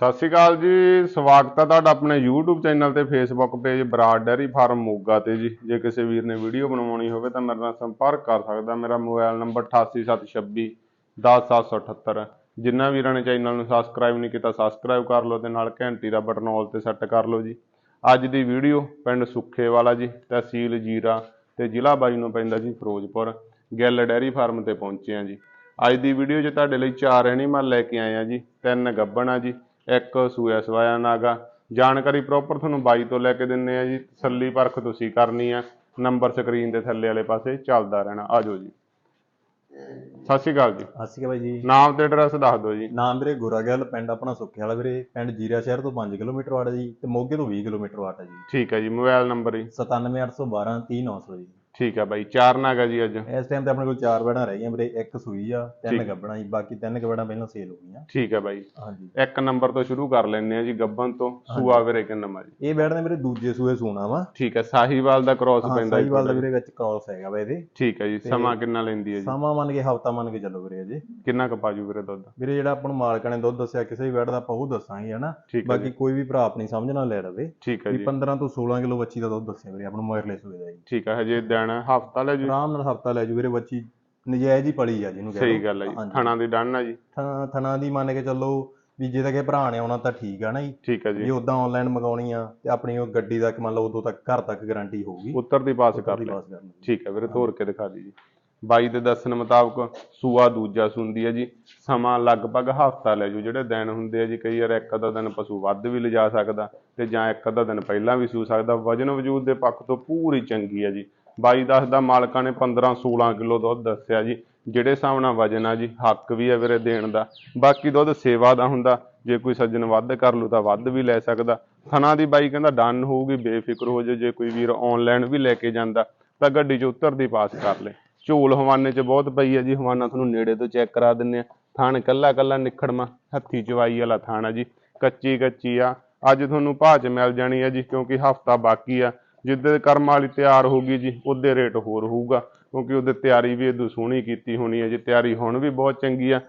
ਸਤਿ ਸ਼੍ਰੀ ਅਕਾਲ ਜੀ, ਸਵਾਗਤ ਹੈ ਤੁਹਾਡਾ ਆਪਣੇ YouTube ਚੈਨਲ ਤੇ Facebook page Brar dairy farm Moga ਤੇ ਜੀ। ਜੇ ਕਿਸੇ ਵੀਰ ਨੇ ਵੀਡੀਓ ਬਣਵਾਉਣੀ ਹੋਵੇ ਤਾਂ ਮੇਰੇ ਨਾਲ ਸੰਪਰਕ ਕਰ ਸਕਦਾ ਮੇਰਾ ਮੋਬਾਈਲ ਨੰਬਰ 8876 10778 ਜਿਨ੍ਹਾਂ ਵੀਰਾਂ ਨੇ ਚੈਨਲ ਨੂੰ ਸਬਸਕ੍ਰਾਈਬ ਨਹੀਂ ਕੀਤਾ ਸਬਸਕ੍ਰਾਈਬ ਕਰ ਲਓ ਤੇ ਨਾਲ ਘੰਟੀ ਦਾ ਬਟਨ ਆਲ ਤੇ ਸੈੱਟ ਕਰ ਲਓ ਜੀ। ਅੱਜ ਦੀ ਵੀਡੀਓ ਪਿੰਡ ਸੁੱਖੇ ਵਾਲਾ ਜੀ, ਤਹਿਸੀਲ ਜੀਰਾ ਤੇ ਜ਼ਿਲ੍ਹਾ ਬਾਈ ਨੂੰ ਪੈਂਦਾ ਜੀ ਫਿਰੋਜ਼ਪੁਰ, ਗਿੱਲ ਡੈਰੀ ਫਾਰਮ ਤੇ ਪਹੁੰਚੇ ਆ ਜੀ। ਅੱਜ ਦੀ ਵੀਡੀਓ 'ਚ ਤੁਹਾਡੇ ਲਈ ਚਾਰ ਐਨੀਮਲ ਲੈ ਕੇ ਆਏ ਆ ਜੀ, ਤਿੰਨ ਗੱਬਣ ਆ ਜੀ। ਇੱਕ ਸੂਆ ਸਵਾਇਆ ਨਾਗਾ। ਜਾਣਕਾਰੀ ਪ੍ਰੋਪਰ ਤੁਹਾਨੂੰ ਬਾਈ ਤੋਂ ਲੈ ਕੇ ਦਿੰਨੇ ਆ ਜੀ। ਤਸੱਲੀ ਪਰਖ ਤੁਸੀਂ ਕਰਨੀ ਆ। ਨੰਬਰ ਸਕਰੀਨ ਦੇ ਥੱਲੇ ਵਾਲੇ ਪਾਸੇ ਚੱਲਦਾ ਰਹਿਣਾ। ਆਜੋ ਜੀ। ਸਤਿ ਸ਼੍ਰੀ ਅਕਾਲ ਜੀ। ਸਤਿ ਸ਼੍ਰੀ ਅਕਾਲ ਜੀ। ਨਾਮ ਤੇ ਐਡਰੈਸ ਦੱਸ ਦਿਓ ਜੀ। ਨਾਮ ਵੀਰੇ ਗੋਰਾਗਲ ਪਿੰਡ ਆਪਣਾ ਸੁੱਖੇ ਵਾਲਾ ਵੀਰੇ। ਪਿੰਡ ਜੀਰਾ ਸ਼ਹਿਰ ਤੋਂ 5 ਕਿਲੋਮੀਟਰ ਵਾਟ ਹੈ ਜੀ ਤੇ ਮੋਗੇ ਤੋਂ 20 ਕਿਲੋਮੀਟਰ ਵਾਟ ਹੈ ਜੀ। ਠੀਕ ਹੈ ਜੀ। ਮੋਬਾਈਲ ਨੰਬਰ ਜੀ। 97812 30900 ਜੀ। ਠੀਕ ਹੈ ਬਾਈ ਚਾਰ ਨਾਗਾ ਜੀ ਅੱਜ। ਇਸ ਟਾਈਮ ਤੇ ਆਪਣੇ ਕੋਲ ਚਾਰ ਬੈੜਾਂ ਰਹਿ ਗਈਆਂ ਵੀਰੇ ਇੱਕ ਸੂਈ ਆ ਤਿੰਨ। ਗੱਬਣਾ ਜੀ ਬਾਕੀ ਤਿੰਨ ਗੱਬਣਾ ਪਹਿਲਾਂ ਸੇਲ ਹੋ ਗਈਆਂ ਠੀਕ ਹੈ ਬਾਈ। ਹਾਂਜੀ। ਇੱਕ ਨੰਬਰ ਤੋਂ ਸ਼ੁਰੂ ਕਰ ਲੈਂਦੇ ਆ ਜੀ ਗੱਬਨ ਤੋਂ। ਸੂਆ ਵੀਰੇ ਕਿੰਨਾ ਮਾ ਜੀ ਇਹ ਬੈੜ ਨੇ ਵੀਰੇ ਦੂਜੇ ਸੂਏ ਸੂਣਾ ਵਾ। ਠੀਕ ਹੈ ਸਾਹੀਵਾਲ ਦਾ ਕ੍ਰਾਸ ਪੈਂਦਾ ਜੀ ਸਾਈਵਾਲ ਦਾ। ਵੀਰੇ ਵਿੱਚ ਕ੍ਰਾਸ ਹੈਗਾ ਵਾ ਇਹਦੇ। ਠੀਕ ਹੈ ਜੀ ਸਮਾਂ ਕਿੰਨਾ ਲੈਂਦੀ ਹੈ ਜੀ? ਸਮਾਂ ਮੰਨ ਕੇ ਹਫਤਾ ਮੰਨ ਕੇ ਚੱਲੋ ਵੀਰੇ ਅਜੇ। ਕਿੰਨਾ ਕੁ ਪਾਜੂ ਵੀਰੇ ਦੁੱਧ? ਵੀਰੇ ਜਿਹੜਾ ਆਪਾਂ ਨੂੰ ਮਾਲਕਾਂ ਨੇ ਦੁੱਧ ਦੱਸਿਆ ਕਿਸੇ ਵੀ ਬੈੜ ਦਾ ਆਪਾਂ ਉਹ ਦੱਸਾਂਗੇ ਹਨਾ। ਬਾਕੀ ਜੀ। ਕੋਈ ਵੀ ਭਰਾ ਆਪਣੀ ਸਮਝ ਨਾਲ ਲੈ ਲਵੇ। ਠੀਕ ਵੀ ਜੀ। 15 ਤੋਂ 16 ਕਿਲੋ ਬੱਚੀ ਦਾ ਦੁੱਧ ਦੱਸਿਆ ਵੀਰੇ ਆਪਾਂ ਨੂੰ ਮੋਇਰਲੇ ਸੂਏ ਦਾ ਜੀ। ਠੀਕ ਹੈ ਹਜੇ ਦਿਨ ਹਫਤਾ ਲੈ ਜੀ। ਆਰਾਮ ਨਾਲ ਹਫਤਾ ਲੈ ਜੂ ਵੀਰੇ ਬੱਚੀ ਨਜਾਇਜ਼ ਹੀ ਪਲੀ ਆ ਜਿਹਨੂੰ ਸਹੀ ਗੱਲ ਹੈ ਜੀ ਹਾਂਜੀ। ਥਣਾ ਦੀ ਡਨ ਹੈ ਜੀ। ਥਣਾ ਥਣਾ ਦੀ ਮੰਨ ਕੇ ਚੱਲੋ ਵੀ ਜੇ ਤਾਂ ਕਿ ਭਰਾ ਨੇ ਆਉਣਾ ਤਾਂ ਠੀਕ ਆ ਨਾ ਜੀ। ਠੀਕ ਹੈ ਜੀ। ਜੇ ਉਦਾਂ ਆਨਲਾਈਨ ਮੰਗਾਉਣੀ ਆ ਤੇ ਆਪਣੀ ਉਹ ਗੱਡੀ ਦਾ ਮੰਨ ਲਓ ਉਦੋਂ ਤੱਕ ਘਰ ਤੱਕ ਗਾਰੰਟੀ ਹੋਊਗੀ। ਉੱਤਰ ਦੀ ਪਾਸ ਕਰ ਲੈ। ਕਰਨੀ। ਠੀਕ ਹੈ ਵੀਰੇ ਤੋਰ ਕੇ ਦਿਖਾ ਦੀ ਜੀ। ਬਾਈ ਦੇ ਦੱਸਣ ਮੁਤਾਬਕ ਸੂਆ ਦੂਜਾ ਸੁੰਦੀ ਹੈ ਜੀ। ਸਮਾਂ ਲਗਭਗ ਹਫਤਾ ਲੈ ਜੂ ਜਿਹੜੇ ਦਿਨ ਹੁੰਦੇ ਆ ਜੀ ਕਈ ਵਾਰ ਇੱਕ ਅੱਧਾ ਦਿਨ ਪਸ਼ੂ ਵੱਧ ਵੀ ਲਿਜਾ ਸਕਦਾ ਤੇ ਜਾਂ ਇੱਕ ਅੱਧਾ ਦਿਨ ਪਹਿਲਾਂ ਵੀ ਸੂ ਸਕਦਾ। ਵਜਨ ਵਜੂਦ ਦੇ ਪੱਖ ਤੋਂ ਪੂਰੀ ਚੰਗੀ ਹੈ ਜੀ। ਬਾਈ ਦੱਸਦਾ ਮਾਲਕਾਂ ਨੇ 15 16 ਕਿਲੋ ਦੁੱਧ ਦੱਸਿਆ ਜੀ। ਜਿਹੜੇ ਹਿਸਾਬ ਨਾਲ ਵਜਨ ਆ ਜੀ, ਹੱਕ ਵੀ ਹੈ ਵੀਰੇ ਦੇਣ ਦਾ। ਬਾਕੀ ਦੁੱਧ ਸੇਵਾ ਦਾ ਹੁੰਦਾ। ਜੇ ਕੋਈ ਸੱਜਣ ਵੱਧ ਕਰ ਲੂ ਤਾਂ ਵੱਧ ਵੀ ਲੈ ਸਕਦਾ। ਥਣਾ ਦੀ ਬਾਈ ਕਹਿੰਦਾ ਡਨ ਹੋਊਗੀ, ਬੇਫਿਕਰ ਹੋ ਜਾਓ। ਜੇ ਕੋਈ ਵੀਰ ਆਨਲਾਈਨ ਵੀ ਲੈ ਕੇ ਜਾਂਦਾ, ਤਾਂ ਗੱਡੀ 'ਚ ਉੱਤਰ ਦੀ ਪਾਸ ਕਰ ਲੈ। ਝੋਲ ਹਵਾਨੇ 'ਚ ਬਹੁਤ ਪਈ ਹੈ ਜੀ। ਹਵਾਨਾ ਤੁਹਾਨੂੰ ਨੇੜੇ ਤੋਂ ਚੈੱਕ ਕਰਾ ਦਿੰਨੇ ਆ। ਥਣ ਕੱਲਾ ਕੱਲਾ ਨਿਖੜਮਾ, ਹੱਥੀ ਚਵਾਈ ਵਾਲਾ ਥਾਣਾ ਜੀ। ਕੱਚੀ ਕੱਚੀ ਆ। ਅੱਜ ਤੁਹਾਨੂੰ ਭਾਅ 'ਚ ਮਿਲ ਜਾਣੀ ਹੈ ਜੀ, ਕਿਉਂਕਿ ਹਫਤਾ ਬਾਕੀ ਆ। ਜਿੱਦੇ ਕਰਮ ਵਾਲੀ ਤਿਆਰ ਹੋਊਗੀ ਜੀ ਉਹਦੇ ਰੇਟ ਹੋਰ ਹੋਊਗਾ ਕਿਉਂਕਿ ਉਹਦੇ ਤਿਆਰੀ ਵੀ ਇਦੋਂ ਸੋਹਣੀ ਕੀਤੀ ਹੋਣੀ ਹੈ ਜੀ ਤਿਆਰੀ ਹੁਣ ਵੀ ਬਹੁਤ ਚੰਗੀ ਆ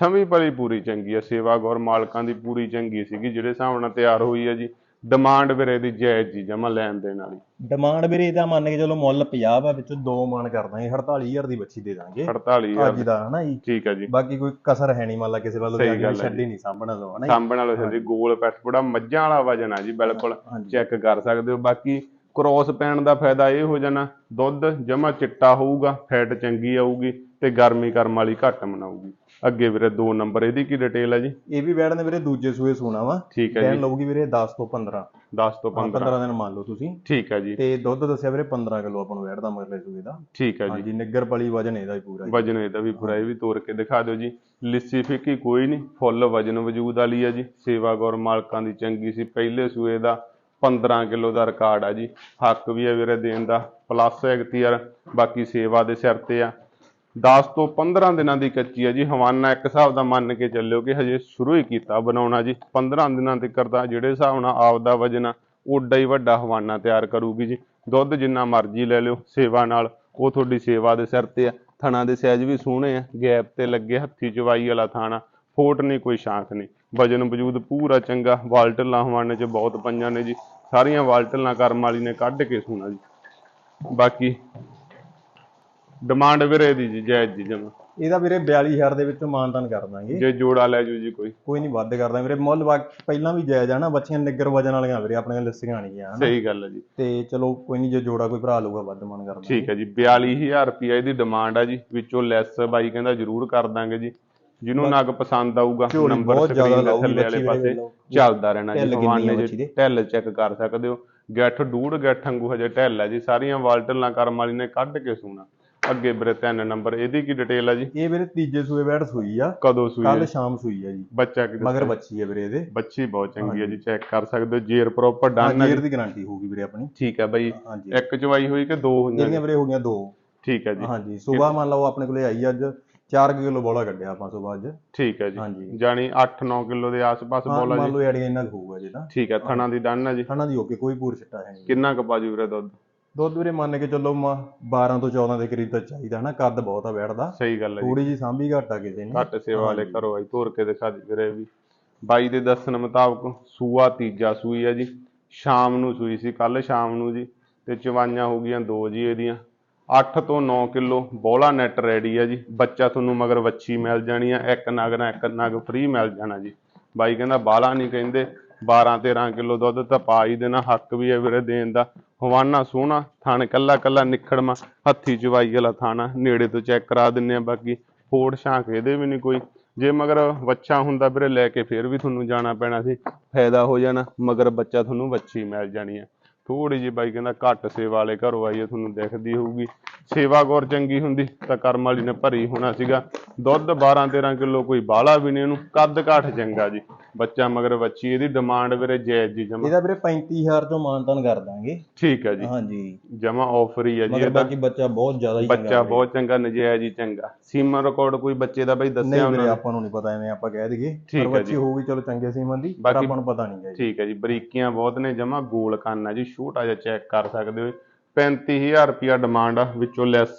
ਸਮੀ ਭਲੀ ਪੂਰੀ ਚੰਗੀ ਆ ਸੇਵਾ ਗੌਰ ਮਾਲਕਾਂ ਦੀ ਪੂਰੀ ਚੰਗੀ ਸੀਗੀ ਜਿਹੜੇ ਹਿਸਾਬ ਨਾਲ ਤਿਆਰ ਹੋਈ ਹੈ ਜੀ ਡਿਮਾਂਡ ਵੀਰੇ ਦੀ ਜਾਇਜ਼ ਜੀ ਜਮਾ ਲੈਣ ਦੇਣ ਵਾਲੀ। ਡਿਮਾਂਡ ਵੀਰੇ ਇਹਦਾ ਮੰਨ ਕੇ ਚਲੋ ਮੁੱਲ 50 ਆ ਵਿੱਚੋਂ ਦੋ ਮਣ ਕਰ ਦਾਂਗੇ 48000 ਦੀ ਬੱਚੀ ਦੇ ਦਾਂਗੇ। 48000 ਅੱਜ ਦਾ ਹਨਾ ਜੀ? ਠੀਕ ਹੈ ਜੀ। ਬਾਕੀ ਕੋਈ ਕਸਰ ਹੈ ਨਹੀਂ ਮੰਨ ਲਾ ਕਿਸੇ ਵੱਲੋਂ ਹੈ ਛੱਡੀ ਨਹੀਂ ਸਾਂਭਣਾ ਦੋ ਹਨਾ ਜੀ। ਸਾਂਭਣ ਵਾਲਾ ਸੱਜੀ ਗੋਲ ਪੈਟ ਬੜਾ ਮੱਝਾਂ ਵਾਲਾ ਵਜਨ ਆ ਜੀ ਬਿਲਕੁਲ ਚੈੱਕ ਕਰ ਸਕਦੇ ਹੋ। ਬਾਕੀ ਕ੍ਰੋਸ ਪੈਣ ਦਾ ਫਾਇਦਾ ਇਹ ਹੋ ਜਾਣਾ ਦੁੱਧ ਜਮਾ ਚਿੱਟਾ ਹੋਊਗਾ ਫੈਟ ਚੰਗੀ ਆਊਗੀ ਤੇ ਗਰਮੀ ਕਰਮ ਵਾਲੀ ਘੱਟ ਮਨਾਊਗੀ। ਅੱਗੇ ਵੀਰੇ ਦੋ ਨੰਬਰ ਇਹਦੀ ਕੀ ਡਿਟੇਲ ਹੈ ਜੀ? ਇਹ ਵੀ ਬੈੜ ਨੇ ਵੀਰੇ ਦੂਜੇ ਸੂਏ ਸੂਣਾ ਵਾ। ਠੀਕ ਹੈ ਦਿਨ ਜੀ। ਲਊਗੀ ਵੀਰੇ 10 ਤੋਂ 15 10 ਤੋਂ 15 15 ਦਿਨ ਮੰਨ ਲਓ ਤੁਸੀਂ। ਠੀਕ ਹੈ ਜੀ। ਤੇ ਦੁੱਧ ਦੱਸਿਆ ਵੀਰੇ 15 ਕਿਲੋ ਆਪਾਂ ਨੂੰ ਵੈੜ ਦਾ ਮਰਲੇ ਸੂਏ ਦਾ। ਠੀਕ ਹੈ ਜੀ। ਹਾਂਜੀ ਨਿੱਗਰ ਪਲੀ ਵਜਨ ਇਹਦਾ ਹੀ ਪੂਰਾ। ਵਜਨ ਇਹਦਾ ਵੀ ਪੂਰਾ ਇਹ ਵੀ ਤੋੜ ਕੇ ਦਿਖਾ ਦਿਓ ਜੀ। ਲਿੱਸੀ ਫਿੱਕੀ ਕੋਈ ਨਹੀਂ ਫੁੱਲ ਵਜਨ ਵਜੂਦ ਵਾਲੀ ਆ ਜੀ। ਸੇਵਾ ਗੌਰ ਮਾਲਕਾਂ ਦੀ ਚੰਗੀ ਸੀ ਪਹਿਲੇ ਸੂਏ ਦਾ 15 ਕਿਲੋ ਦਾ ਰਿਕਾਰਡ ਆ ਜੀ। ਹੱਕ ਵੀ ਹੈ ਵੀਰੇ ਦੇਣ ਦਾ। ਪਲੱਸ ਐਕਟੀਅਰ ਬਾਕੀ ਸੇਵਾ ਦੇ ਸਿਰ ਤੇ ਆ। 10 ਤੋਂ 15 ਦਿਨਾਂ ਦੀ ਕੱਚੀ ਆ ਜੀ। ਹਵਾਨਾ ਇੱਕ ਹਿਸਾਬ ਦਾ ਮੰਨ ਕੇ ਚੱਲਿਓ ਕਿ ਹਜੇ ਸ਼ੁਰੂ ਹੀ ਕੀਤਾ ਬਣਾਉਣਾ ਜੀ। 15 ਦਿਨਾਂ ਤੱਕ ਕਰਦਾ ਜਿਹੜੇ ਹਿਸਾਬ ਨਾਲ ਆਪਦਾ ਵਜਨ ਆ, ਓਡਾ ਹੀ ਵੱਡਾ ਹਵਾਨਾ ਤਿਆਰ ਕਰੂਗੀ ਜੀ। ਦੁੱਧ ਜਿੰਨਾ ਮਰਜ਼ੀ ਲੈ ਲਿਓ ਸੇਵਾ ਨਾਲ। ਉਹ ਤੁਹਾਡੀ ਸੇਵਾ ਦੇ ਸਿਰ ਤੇ ਆ। ਥਣਾ ਦੇ ਸਾਈਜ਼ ਵੀ ਸੋਹਣੇ ਆ। ਗੈਪ ਤੇ ਲੱਗੇ ਹੱਥੀ ਚਵਾਈ ਵਾਲਾ ਥਾਣਾ। ਫੋਟ ਨਹੀਂ ਕੋਈ ਸ਼ਾਂਖ ਨਹੀਂ। ਵਜਨ ਵਜੂਦ ਪੂਰਾ ਚੰਗਾ। ਵਾਲਟਲਾਂ ਹਵਾਨੇ 'ਚ ਬਹੁਤ ਪਈਆਂ ਨੇ ਜੀ। ਸਾਰੀਆਂ ਵਾਲਟਲਾਂ ਕਰਮ ਵਾਲੀ ਨੇ ਕੱਢ ਕੇ ਸੋਣਾ ਜੀ। ਬਾਕੀ ਡਿਮਾਂਡ ਵੀਰੇ ਦੀ ਜੀ ਜਾਇਜ਼ ਜੀ ਜਮਾ। ਇਹਦਾ ਵੀਰੇ 42000 ਦੇ ਵਿੱਚੋਂ ਮਾਨਤਾਨ ਕਰ ਦਾਂਗੇ। ਜੇ ਜੋੜਾ ਲੈ ਜੂ ਜੀ ਕੋਈ। ਕੋਈ ਨਹੀਂ ਵੱਧ ਕਰਦਾ ਵੀਰੇ। ਮੁੱਲ ਪਹਿਲਾਂ ਵੀ ਜਾਇਜ਼ ਆ ਨਾ ਬੱਚੀਆਂ ਨਿੱਗਰ ਵਜਨ ਵਾਲੀਆਂ ਵੀਰੇ ਆਪਣੀਆਂ ਲਿਸਟੀਆਂ ਨਹੀਂ ਆ ਹਨਾ। ਸਹੀ ਗੱਲ ਹੈ ਜੀ। ਤੇ ਚਲੋ ਕੋਈ ਨਹੀਂ ਜੇ ਜੋੜਾ ਕੋਈ ਭਰਾ ਲਊਗਾ ਵੱਧ ਮਨ ਕਰ ਦਾਂਗੇ। ਠੀਕ ਹੈ ਜੀ। 42000 ਰੁਪਏ ਇਹਦੀ ਡਿਮਾਂਡ ਆ ਜੀ। ਵਿੱਚੋਂ ਲੈਸ ਬਾਈ ਕਹਿੰਦਾ ਜ਼ਰੂਰ ਕਰ ਦਾਂਗੇ ਜੀ। ਜਿਹਨੂੰ ਨਗ ਪਸੰਦ ਆਊਗਾ ਝੋਲੀ ਨੰਬਰ ਬਹੁਤ ਜ਼ਿਆਦਾ ਸਕਰੀਨ ਦੇ ਲਾਊਗੀ ਥੱਲੇ ਵਾਲੇ ਬੱਚੀ ਪਾਸੇ ਲਓ। ਚੱਲਦਾ ਰਹਿਣਾ ਜੀ ਕਿੰਨੀ ਆ ਹਵਾਨੇ ਬੱਚੀ ਜੀ ਦੇ? ਢਿੱਲ ਚੈੱਕ ਕਰ ਸਕਦੇ ਹੋ। ਗੱਠ ਡੂੜ ਗੱਠ ਵਾਂਗੂ ਹਜੇ ਢਿੱਲ ਹੈ ਜੀ ਸਾਰੀਆਂ ਵਾਲਟਲਾਂ ਕਰਮ ਵਾਲੀ ਨੇ ਕੱਢ ਕੇ ਸੂਣਾ। ਅੱਗੇ ਵੀਰੇ ਤਿੰਨ ਨੰਬਰ ਇਹਦੀ ਕੀ ਡਿਟੇਲ ਆ ਜੀ? ਇਹ ਵੀਰੇ ਤੀਜੇ ਸੂਏ ਬੈਠ ਸੂਈ ਆ ਕਦੋਂ ਸੂਈ ਕੱਲ ਹੈ ਸ਼ਾਮ ਸੂਈ ਆ ਜੀ। ਬੱਚਾ ਕਿ ਮਗਰ ਬੱਚੀ ਆ ਵੀਰੇ ਇਹਦੇ। ਬੱਚੀ ਬਹੁਤ ਚੰਗੀ ਹੈ ਜੀ ਚੈੱਕ ਕਰ ਸਕਦੇ ਹੋ ਜੇਰ ਪ੍ਰੋਪਰ ਹਾਂ ਡਨ ਹੈ ਜੇਰ। ਦੀ ਗਾਰੰਟੀ ਹੋਊਗੀ ਵੀਰੇ ਆਪਣੀ। ਠੀਕ ਹੈ ਬਾਈ ਹਾਂਜੀ। ਇੱਕ ਚਵਾਈ ਹੋਈ ਕਿ ਦੋ ਹੋਈਆਂ ਜਿਹੜੀਆਂ ਵੀਰੇ ਹੋ ਗਈਆਂ ਦੋ। ਠੀਕ ਹੈ ਜੀ। ਹਾਂਜੀ ਸਵੇਰ ਮੰਨ ਲਓ ਆਪਣੇ ਕੋਲੇ ਆਈ ਅੱਜ। 4 ਕਿਲੋ ਬੋਲਾ ਕੱਢਿਆ ਆਪਾਂ ਸਵੇਰ ਅੱਜ। ਠੀਕ ਹੈ ਜੀ। ਹਾਂਜੀ। ਜਾਣੀ 8-9 ਕਿਲੋ ਦੇ ਆਸ-ਪਾਸ ਹਾਂ ਬੋਲਾ ਮੰਨ ਜੀ। ਲਓ ਐਡੀਆਂ ਇੰਨਾ ਕੁ ਹੋਊਗਾ ਜੀ ਤਾਂ। ਠੀਕ ਹੈ ਥਣਾ ਦੀ ਡਨ ਹੈ ਜੀ। ਖਾਣਾ ਦੀ ਓਕੇ ਕੋਈ ਪੂਰ ਛਿੱਟਾ ਹੈ ਨਹੀਂ। ਕਿੰਨਾ ਕੁ ਪਾਜੂ ਵੀਰੇ ਦੁੱਧ? ਦੁੱਧ ਵੀਰੇ ਮੰਨ ਕੇ ਚੱਲੋ ਮ- 12 ਤੋਂ 14 ਦੇ ਕਰੀਬ ਤਾਂ ਚਾਹੀਦਾ ਹਨਾ ਕੱਦ ਬਹੁਤ ਆ ਬੈਠਦਾ। ਸਹੀ ਗੱਲ ਹੈ ਜੀ। ਥੋੜੀ ਜੀ ਸਾਂਭੀ ਘੱਟ ਕਿਸੇ ਨੇ। ਘੱਟ ਸੇਵਾ ਵਾਲੇ ਘਰੋਂ ਆਈ ਤੋਰ ਕੇ ਦਿਖਾ ਦੇ ਵੀਰੇ ਵੀ। ਬਾਈ ਦੇ ਦੱਸਣ ਮੁਤਾਬਕ ਸੂਆ ਤੀਜਾ ਸੂਈ ਆ ਜੀ। ਸ਼ਾਮ ਨੂੰ ਸੂਈ ਸੀ ਕੱਲ ਸ਼ਾਮ ਨੂੰ ਜੀ। ਤੇ ਚਵਾਈਆਂ ਹੋ ਗਈਆਂ ਦੋ ਜੀ ਇਹਦੀਆਂ। 8 ਤੋਂ 9 ਕਿਲੋ ਬੋਲਾ ਨੈਟ ਰੈਡੀ ਆ ਜੀ। ਬੱਚਾ ਤੁਹਾਨੂੰ ਮਗਰ ਵੱਛੀ ਮਿਲ ਜਾਣੀ ਆ, ਇੱਕ ਨਗ ਨਾ ਇੱਕ ਨਗ ਫ੍ਰੀ ਮਿਲ ਜਾਣਾ ਜੀ। ਬਾਈ ਕਹਿੰਦਾ ਬਾਲਾ ਨਹੀਂ ਕਹਿੰਦੇ 12 13 ਕਿਲੋ ਦੁੱਧ ਤਾਂ ਪਾ ਹੀ ਦੇਣਾ, ਹੱਕ ਵੀ ਹੈ ਵੀਰੇ ਦੇਣ ਦਾ। ਹਵਾਨਾ ਸੋਹਣਾ, ਥਣ ਕੱਲਾ ਕੱਲਾ ਨਿਖੜਮਾ, ਹੱਥੀ ਚਵਾਈ ਵਾਲਾ ਥਾਣਾ, ਨੇੜੇ ਤੋਂ ਚੈੱਕ ਕਰਾ ਦਿੰਨੇ ਆ ਬਾਕੀ। ਫੋੜ ਛਾਂਕ ਇਹਦੇ ਵੀ ਨਹੀਂ ਕੋਈ। ਜੇ ਮਗਰ ਬੱਚਾ ਹੁੰਦਾ ਵੀਰੇ ਲੈ ਕੇ ਫੇਰ ਵੀ ਤੁਹਾਨੂੰ ਜਾਣਾ ਪੈਣਾ ਸੀ, ਫਾਇਦਾ ਹੋ ਜਾਣਾ, ਮਗਰ ਬੱਚਾ ਤੁਹਾਨੂੰ ਵੱਛੀ ਮਿਲ ਜਾਣੀ ਹੈ ਥੋੜੀ ਜਿਹੀ ਬਾਈ ਕਹਿੰਦਾ ਘੱਟ ਸੇਵਾ ਵਾਲੇ ਘਰੋਂ ਆਈ ਹੈ ਤੁਹਾਨੂੰ ਦਿਖਦੀ ਹੋਊਗੀ। ਸੇਵਾ ਗੌਰ ਚੰਗੀ ਹੁੰਦੀ, ਤਾਂ ਕਰਮ ਵਾਲੀ ਨੇ ਭਰੀ ਹੋਣਾ ਸੀਗਾ। ਦੁੱਧ 12 13 ਕਿਲੋ ਕੋਈ ਬਾਹਲਾ ਵੀ ਨਹੀਂ ਇਹਨੂੰ ਕੱਦ ਕਾਠ ਚੰਗਾ ਜੀ। ਬੱਚਾ ਮਗਰ ਵੱਛੀ ਇਹਦੀ ਡਿਮਾਂਡ ਵੀਰੇ ਜਾਇਜ਼ ਜੀ ਜਮਾ। ਇਹਦਾ ਵੀਰੇ 35000 ਤੋਂ ਮਾਨਤਾਨ ਕਰ ਦਾਂਗੇ। ਠੀਕ ਹੈ ਜੀ। ਹਾਂਜੀ। ਜਮਾ ਆਫਰ ਹੀ ਹੈ ਜੀ ਮਗਰ ਇਹਦਾ ਬਾਕੀ ਬੱਚਾ ਬਹੁਤ ਜ਼ਿਆਦਾ ਹੀ ਚੰਗਾ ਬੱਚਾ। ਬਹੁਤ ਚੰਗਾ ਨਜਾਇਜ਼ ਹੀ ਚੰਗਾ। ਸੀਮਾ ਰਿਕਾਰਡ ਕੋਈ ਬੱਚੇ ਦਾ ਬਈ ਦੱਸਿਆ ਉਹਨਾਂ ਨੇ? ਆਪਾਂ ਨੂੰ ਨਹੀਂ ਪਤਾ ਐਵੇਂ ਆਪਾਂ ਕਹਿ ਦਈਏ। ਪਰ ਹੈ ਬੱਚੀ। ਹੋਊਗੀ ਚਲੋ ਚੰਗੇ ਸੀਮਨ ਦੀ ਪਰ ਆਪਾਂ ਨੂੰ ਪਤਾ ਨਹੀਂ ਜੀ। ਠੀਕ ਹੈ ਜੀ ਬਰੀਕੀਆਂ ਬਹੁਤ ਨੇ ਜਮਾ ਗੋਲ ਕੰਨ ਆ ਜੀ ਛੋਟਾ ਜਿਹਾ ਚੈੱਕ ਕਰ ਸਕਦੇ ਹੋ। 35000 ਰੁਪਿਆ ਡਿਮਾਂਡ ਆ ਵਿੱਚੋਂ ਲੈਸ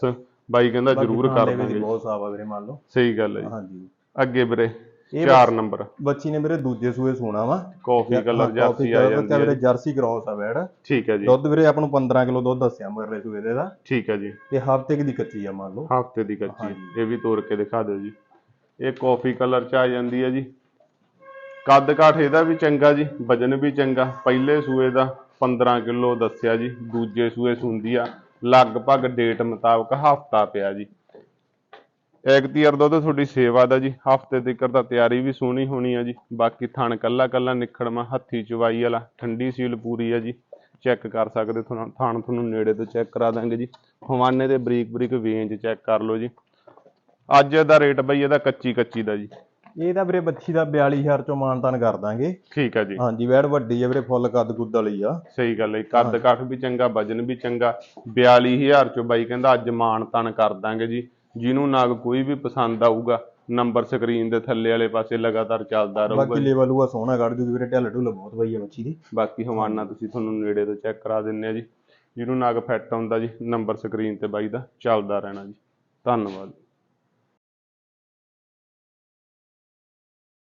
ਬਾਈ ਕਹਿੰਦਾ ਜ਼ਰੂਰ ਕਰ ਦਾਂਗੇ। ਬਹੁਤ ਸਾਫ਼ ਆ ਵੀਰੇ ਮੰਨ ਲਓ। ਸਹੀ ਗੱਲ ਹੈ ਜੀ। ਹਾਂਜੀ। ਅੱਗੇ ਵੀਰੇ। ਇਹ 4 ਨੰਬਰ। ਬੱਚੀ ਨੇ ਵੀਰੇ ਦੂਜੇ ਸੂਏ ਸੋਣਾ ਵਾ। ਕਾਫੀ ਕਲਰ ਜਰਸੀ ਆ ਜਾਂਦੀ ਹੈ। ਜਰਸੀ ਕ੍ਰਾਸ ਆ ਬੈੜ ਠੀਕ ਹੈ ਜੀ। ਦੁੱਧ ਵੀਰੇ ਆਪਾਂ ਨੂੰ 15 ਕਿਲੋ ਦੁੱਧ ਦੱਸਿਆ ਮਰਲੇ ਸੂਏ ਦੇ ਦਾ। ਠੀਕ ਹੈ ਜੀ। ਤੇ ਹਫ਼ਤੇ ਦੀ ਕੱਚੀ ਆ ਮੰਨ ਲਓ। ਹਫ਼ਤੇ ਦੀ ਕੱਚੀ। ਇਹ ਵੀ ਤੋੜ ਕੇ ਦਿਖਾ ਦਿਓ ਜੀ। ਇਹ ਕਾਫੀ ਕਲਰ ਚ ਆ ਜਾਂਦੀ ਹੈ ਜੀ। ਕੱਦ ਕਾਠ ਇਹਦਾ ਵੀ ਚੰਗਾ ਜੀ ਵਜਨ ਵੀ ਚੰਗਾ। ਪਹਿਲੇ ਸੂਏ ਦਾ 15 ਕਿਲੋ ਦੱਸਿਆ ਜੀ ਦੂਜੇ ਸੂਏ ਸੁੰਦੀ ਆ। ਲਗਭਗ ਡੇਟ ਮੁਤਾਬਕ ਹਫਤਾ ਪਿਆ ਜੀ। ਐਗਤੀਅਰ ਦੁੱਧ ਤੁਹਾਡੀ ਸੇਵਾ ਦਾ ਜੀ ਹਫ਼ਤੇ ਤੱਕ ਤਾਂ ਤਿਆਰੀ ਵੀ ਸੋਹਣੀ ਹੋਣੀ ਆ ਜੀ। ਬਾਕੀ ਥਣ ਕੱਲਾ ਕੱਲਾ ਨਿਖੜਮਾ ਹੱਥੀ ਚਵਾਈ ਵਾਲਾ ਠੰਡੀ ਸੀਲ ਪੂਰੀ ਆ ਜੀ। ਚੈੱਕ ਕਰ ਸਕਦੇ ਤੁਹਾਨੂੰ ਥਣ ਤੁਹਾਨੂੰ ਨੇੜੇ ਤੋਂ ਚੈੱਕ ਕਰਾ ਦਾਂਗੇ ਜੀ। ਹਵਾਨੇ ਦੇ ਬਰੀਕ ਬਰੀਕ ਵੇਂਜ ਚੈੱਕ ਕਰ ਲਓ ਜੀ। ਅੱਜ ਦਾ ਰੇਟ ਬਈ ਇਹਦਾ ਕੱਚੀ ਕੱਚੀ ਦਾ ਜੀ। ਇਹ ਤਾਂ ਵੀਰੇ ਬੱਚੀ ਦਾ 42000 ਚੋਂ ਮਾਨਤਾਨ ਕਰ ਦਾਂਗੇ। ਠੀਕ ਆ ਜੀ। ਹਾਂਜੀ ਵੈੜ ਵੱਡੀ ਆ ਵੀਰੇ ਫੁੱਲ ਕੱਦ ਕੁੱਦ ਵਾਲੀ ਆ। ਸਹੀ ਗੱਲ ਹੈ ਕੱਦ ਕਾਠ ਵੀ ਚੰਗਾ ਵਜਨ ਵੀ ਚੰਗਾ। 42000 ਚੋਂ ਬਾਈ ਕਹਿੰਦਾ ਅੱਜ ਮਾਣ ਤਾਣ ਕਰ ਦਾਂਗੇ ਜੀ। ਜਿਹਨੂੰ ਨਾਗ ਕੋਈ ਵੀ ਪਸੰਦ ਆਊਗਾ ਨੰਬਰ ਸਕਰੀਨ ਦੇ ਥੱਲੇ ਵਾਲੇ ਪਾਸੇ ਲਗਾਤਾਰ ਚੱਲਦਾ ਰਹੂਗਾ। ਬਾਕੀ ਲੈਵਲ ਉਹ ਸੋਹਣਾ ਕੱਢ ਜੂਗੀ ਵੀਰੇ ਢਿੱਲ ਢੁੱਲ ਬਹੁਤ ਵਧੀਆ ਬੱਚੀ ਦੀ। ਬਾਕੀ ਹਵਾਨਾ ਤੁਸੀਂ ਤੁਹਾਨੂੰ ਨੇੜੇ ਤੋਂ ਚੈੱਕ ਕਰਾ ਦਿੰਨੇ ਆ ਜੀ। ਜਿਹਨੂੰ ਨਾਗ ਫਿੱਟ ਆਉਂਦਾ ਜੀ ਨੰਬਰ ਸਕਰੀਨ ਤੇ ਬਾਈ ਦਾ ਚੱਲਦਾ ਰਹਿਣਾ ਜੀ। ਧੰਨਵਾਦ।